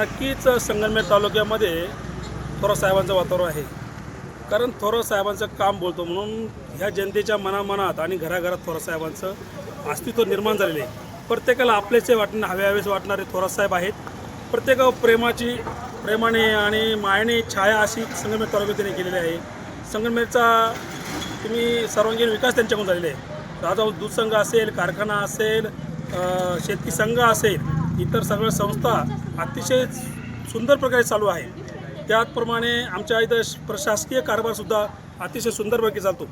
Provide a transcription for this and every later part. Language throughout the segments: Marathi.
नक्कीच संगमनेर तालुक्यामध्ये थोरात साहेबांचं वातावरण आहे. कारण थोरात साहेबांचं काम बोलतो म्हणून ह्या जनतेच्या मनामनात आणि घराघरात थोरात साहेबांचं अस्तित्व निर्माण झालेलं आहे. प्रत्येकाला आपलेचे वाटणे हवे हवेच वाटणारे थोरात साहेब आहेत. प्रत्येक प्रेमाची प्रेमाने आणि मायने छाया अशी संगमनेर तालुक्याने केलेली आहे. संगमनेरचा तुम्ही सर्वांगीण विकास त्यांच्याकडून झालेला आहे. राजा दूध संघ असेल कारखाना असेल शेतकी संघ असेल इतर सगळ्या संस्था अतिशय सुंदर प्रकारे चालू आहे. त्याचप्रमाणे आमच्या इथं श- प्रशासकीय कारभारसुद्धा अतिशय सुंदरपैकी चालतो.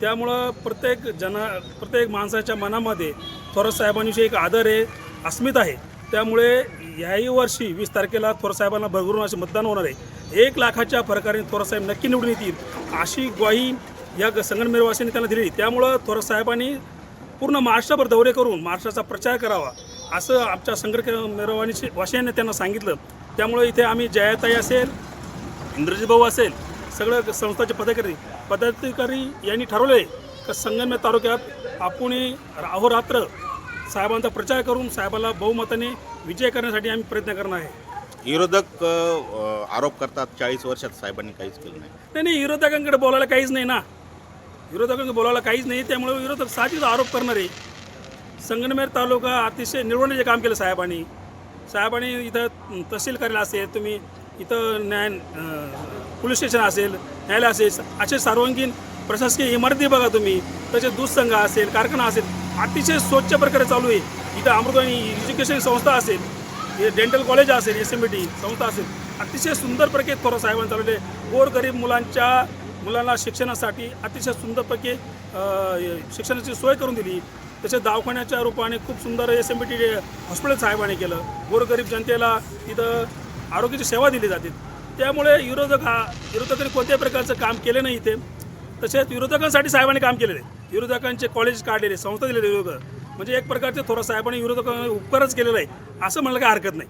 त्यामुळं प्रत्येक जना प्रत्येक माणसाच्या मनामध्ये थोरात साहेबांविषयी एक आदर आहे अस्मित आहे. त्यामुळे याही वर्षी वीस तारखेला थोरात साहेबांना भरभरून असे मतदान होणार आहे. एक लाखाच्या फरकाने थोरात साहेब नक्की निवडून येतील अशी ग्वाही या ग- त्यांना दिली त्यामुळं थोरात साहेबांनी पूर्ण महाराष्ट्रभर दौरे करून महाराष्ट्राचा प्रचार करावा. असं आमच्या संगमनेरवानी वासियांनी त्यांना सांगितलं. त्यामुळे इथे आम्ही जयाताई असेल इंद्रजित भाऊ असेल सगळं संस्थाचे पदाधिकारी पदाधिकारी यांनी ठरवले की संगमनेर तालुक्यात आपण अहोरात्र साहेबांचा प्रचार करून साहेबाला बहुमताने विजय करण्यासाठी आम्ही प्रयत्न करणार आहे. विरोधक आरोप करतात चाळीस वर्षात साहेबांनी काहीच केलं नाही. नाही नाही विरोधकांकडे बोलायला काहीच नाही ना. विरोधकांकडे बोलायला काहीच नाही त्यामुळे विरोधक साहजिक आरोप करणार. आहे संगमनेर तालुका अतिशय निवडण्याचे काम केलं साहेबांनी. साहेबांनी इथं तहसील कार्यालय असेल तुम्ही इथं न्याय पोलीस स्टेशन असेल न्यायालय असेल असे सर्वांगीण प्रशासकीय इमारती बघा तुम्ही तसेच दूध संघ असेल कारखाना असेल अतिशय स्वच्छ प्रकारे चालू आहे. इथं अमृतवाणी एज्युकेशन संस्था असेल हे डेंटल कॉलेज असेल एस एम बी टी संस्था असेल अतिशय सुंदर प्रकारे थोडं साहेबांनी चालवले गोरगरीब मुलांच्या मुलांना शिक्षणासाठी अतिशय सुंदरपैकी शिक्षणाची सोय करून दिली. तसेच दवाखान्याच्या रूपाने खूप सुंदर S M B T hospital साहेबाने केलं. गोरगरीब जनतेला तिथं आरोग्याची सेवा दिली जाते. त्यामुळे विरोधक हा विरोधकांनी कोणत्याही प्रकारचं काम केलं नाही इथे. तसेच विरोधकांसाठी साहेबांनी काम केलेलं. आहे विरोधकांचे कॉलेज काढलेले संस्था दिलेले विरोधक. म्हणजे एक प्रकारचे थोडा साहेबांनी विरोधकांना उपकारच केलेला आहे. असं म्हणायला काही हरकत नाही.